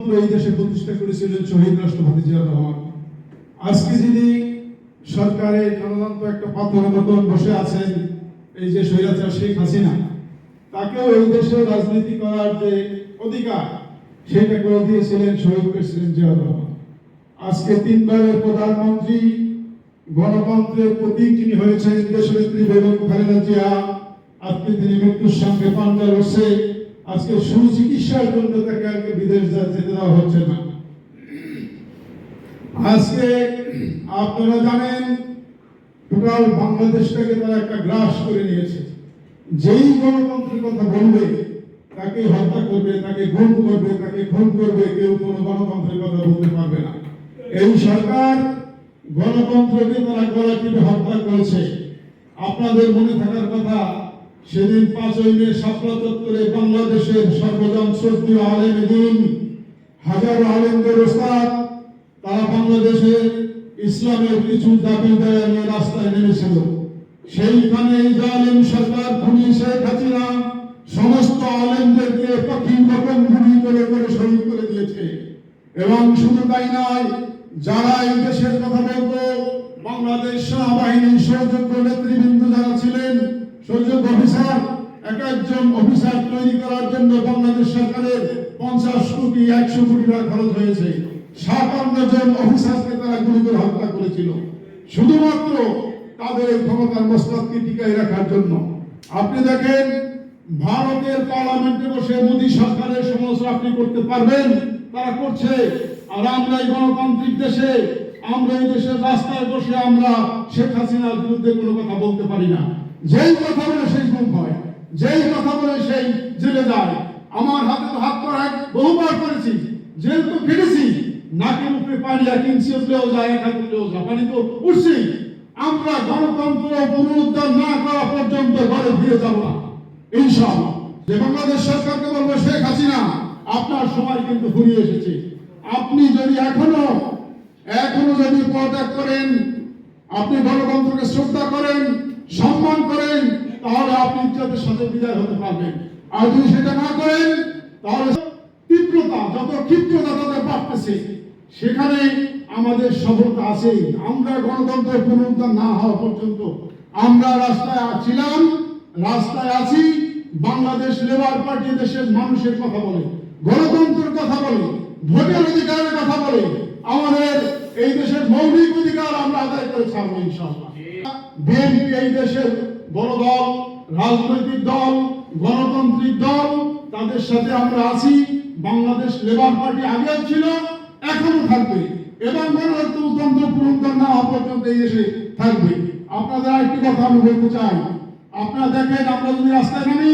এই দেশে প্রতিষ্ঠা করেছিলেন শহীদ রাষ্ট্রপতি জিয়া রহমান। আজকে যিনি সরকারে গণতন্ত্র একটা পাথর মতন বসে আছেন, এই যে স্বৈরাচার শেখ হাসিনা, তাকেও এই দেশে রাজনীতি করার যে অধিকার সেটা করে দিয়েছিলেন শহীদ প্রেসিডেন্ট জিয়া রহমান। আজকে তিনবারের প্রধানমন্ত্রী, গণতন্ত্রের প্রতীক যিনি হয়েছেন, দেশনেত্রী বেগম খালেদা জিয়া, আজকে তিনি মৃত্যুর সঙ্গে পাঞ্জা লড়ছে। আজকে সুচিকিৎসার জন্য তাকে আজকে বিদেশ যেতে দেওয়া হচ্ছে না। আজকে আপনারা জানেন, টোটাল বাংলাদেশটাকে তারা একটা গ্রাস করে নিয়েছে। যেই গণতন্ত্রের কথা বলবে, তাকে হত্যা করবে, তাকে গুম করবে, তাকে খুন করবে, কেউ কোনো গণতন্ত্রের কথা বলতে পারবে না। এই সরকার গণতন্ত্রকে তারা গলা টিপে হত্যা করেছে। আপনাদের মনে থাকার কথা সেদিন পাঁচই মে শাপলা চত্বরে বাংলাদেশের সর্বজন শ্রদ্ধীয় আলেম দিন, হাজারো আলেমদের ওস্তাদ, তারা বাংলাদেশের ইসলামের কিছু দাবি দায়া নিয়ে রাস্তায় নেমেছিল। সেইখানে জালিম সরকার খুনি শেখ হাসিনা, সমস্ত আলেমদেরকে পাখি রকম গুলি করে করে শহীদ করে দিয়েছে। এবং শুধু তাই নয়, যারা এই দেশের কথা বলতো, বাংলাদেশ সেনাবাহিনীর সৌযোগ্য নেতৃবৃন্দ যারা ছিলেন সৌযোগ্য অফিসার, এক একজন অফিসার তৈরি করার জন্য বাংলাদেশ সরকারের পঞ্চাশ কোটি, একশো কোটি টাকা খরচ হয়েছে। সাতান্ন জন অফিসারকে তারা গুলি করে হত্যা করেছিল। শুধুমাত্র তাদের ক্ষমতার মস্তককে টিকায় রাখার জন্য। আপনি দেখেন, ভারতের পার্লামেন্টে বসে মোদী সরকারের সমালোচনা আপনি করতে পারবেন, তারা করছে। আর আমরা এই গণতান্ত্রিক দেশে আমরা এই দেশের রাস্তায় বসে আমরা শেখ হাসিনার বিরুদ্ধে কোনো কথা বলতে পারি না। যেই কথা বলে সেই গুম হয়, যেই কথা বলে সেই জেলে যায়। আমার হাতে তো হাত পা এক বহুবার করেছি জেল তো ফিরেছি নাকে মুখে পানি এক উঠলেও যায়, এক হাত উঠলেও যায়, পানি তো উঠছি আমরা গণতন্ত্র পুনরুদ্ধার না করা পর্যন্ত ঘরে ফিরে যাব না। ইনশাআল্লাহ। যে বাংলাদেশ সরকারকে বলব, শেখ হাসিনা, আপনার সময় কিন্তু ফুরিয়ে এসেছে। আপনি যদি এখনও এখনও যদি পদত্যাগ করেন, আপনি গণতন্ত্রকে শ্রদ্ধা করেন, সম্মান করেন, তাহলে আপনি ইজ্জতের সাথে বিদায় হতে পারবেন। আর যদি সেটা না করেন, তাহলে তীব্রতা, যত ক্ষিপ্রতা তাদের বাড়তেছে। সেখানে আমাদের সফলতা আছে। আমরা গণতন্ত্র পুনরুদ্ধার না হওয়া পর্যন্ত আমরা রাস্তায় ছিলাম, রাস্তায় আছি। বাংলাদেশ লেবার পার্টি দেশের মানুষের কথা বলে, গণতন্ত্রের কথা বলে, ভোটের অধিকারের কথা বলে। আমাদের এই দেশের মৌলিক অধিকার আমরা আদায় করে ছাড়বো ইনশাআল্লাহ। বিএনপি এই দেশের বড় দল রাজনৈতিক দল, গণতান্ত্রিক দল, তাদের সাথে আমরা আছি। বাংলাদেশ লেবার পার্টি আগেও ছিল এখনও থাকবে। এবং গণতন্ত্র পুনরুদ্ধার না হওয়া পর্যন্ত এই দেশে থাকবে। আপনাদের আরেকটি কথা আমি বলতে চাই। আপনারা দেখেন, আমরা যদি রাস্তায় নামি,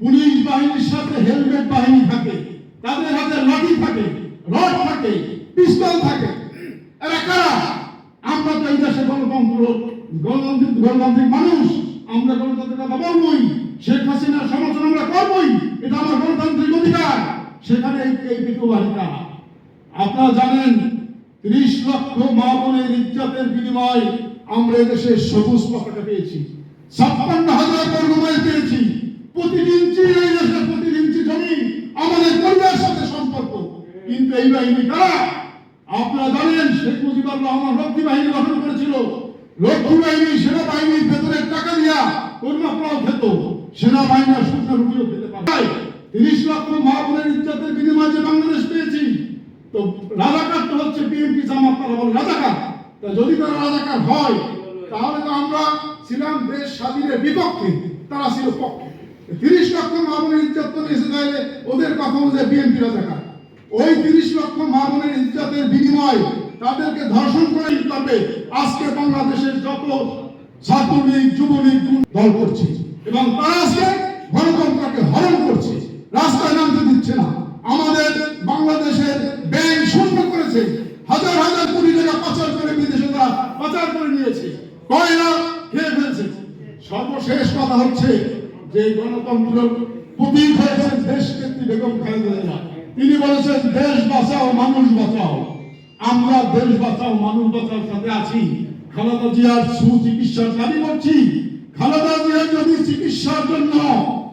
পুলিশ বাহিনীর সাথে হেলমেট বাহিনী থাকে, তাদের হাতে লাঠি থাকে, রড থাকে, পিস্তল থাকে। এরা কারা? আমরা তো এই দেশে গণতন্ত্র, গণতান্ত্রিক গণতান্ত্রিক মানুষ। আমরা গণতন্ত্রের কথা বলবই। শেখ হাসিনার সমালোচনা আমরা করবই। এটা আমার গণতান্ত্রিক অধিকার। সেখানে এই এই বিকবাহিতা আপনারা জানেন, ত্রিশ লক্ষ মা বোনের ইজ্জতের বিনিময় আমরা এদেশে সবুজ পতাকা পেয়েছি। ছাপ্পান্ন হাজার বর্গ মাইল পেয়েছি। প্রতিটি ইঞ্চি এই দেশের প্রতিটি জমি আমাদের পরিবারের সাথে সম্পর্ক। কিন্তু এই বাহিনী কারা? আপনারা জানেন শেখ মুজিবুর রহমান রক্ষী বাহিনী গঠন করেছিল। রক্ষী বাহিনী, সেনাবাহিনীর ভেতরে টাকা দিয়া কন্যা পোলাও খেত। সেনাবাহিনী আর শুকনো রুটিও খেতে পারে। তিরিশ লক্ষ মা বোনের বিনিময়ে যে বাংলাদেশ পেয়েছি, তো রাজাকার তো হচ্ছে বিএনপি জামাত বলে রাজাকার। তা যদি তারা রাজাকার হয়, তাহলে তো আমরা ছিলাম দেশ স্বাধীনের বিপক্ষে, তারা ছিল পক্ষে। তিরিশ লক্ষ মা বোনের এসে তাহলে ওদের কথা অনুযায়ী বিএনপি রাজাকার। ওই তিরিশ লক্ষ মা বোনের ইজ্জতের বিনিময় তাদেরকে ধর্ষণ করে হবে আজকে বাংলাদেশের যত ছাত্রলীগ, যুবলীগ দল করছে এবং তারা আজকে গণতন্ত্রকে হরণ করছে। রাস্তায় নামতে দিচ্ছে না। আমাদের বাংলাদেশের ব্যাংক শূন্য করেছে। হাজার হাজার কোটি টাকা পাচার করে বিদেশে তারা পাচার করে নিয়েছে। কয়লা খেয়ে ফেলছে। সর্বশেষ কথা হচ্ছে যে গণতন্ত্র প্রতীক হয়েছেন দেশ বেগম খালেদা তিনি বলেছেন, দেশ বাঁচাও, মানুষ বাঁচাও। আমরা দেশ বাঁচাও, মানুষ বাঁচাও সাথে আছি। খালেদা জিয়ার সুচিকিৎসার দাবি করছি। খালেদা জিয়ার যদি চিকিৎসার জন্য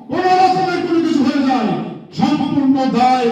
কোনো রকমের কোনো কিছু হয়ে যায়, সম্পূর্ণ দায়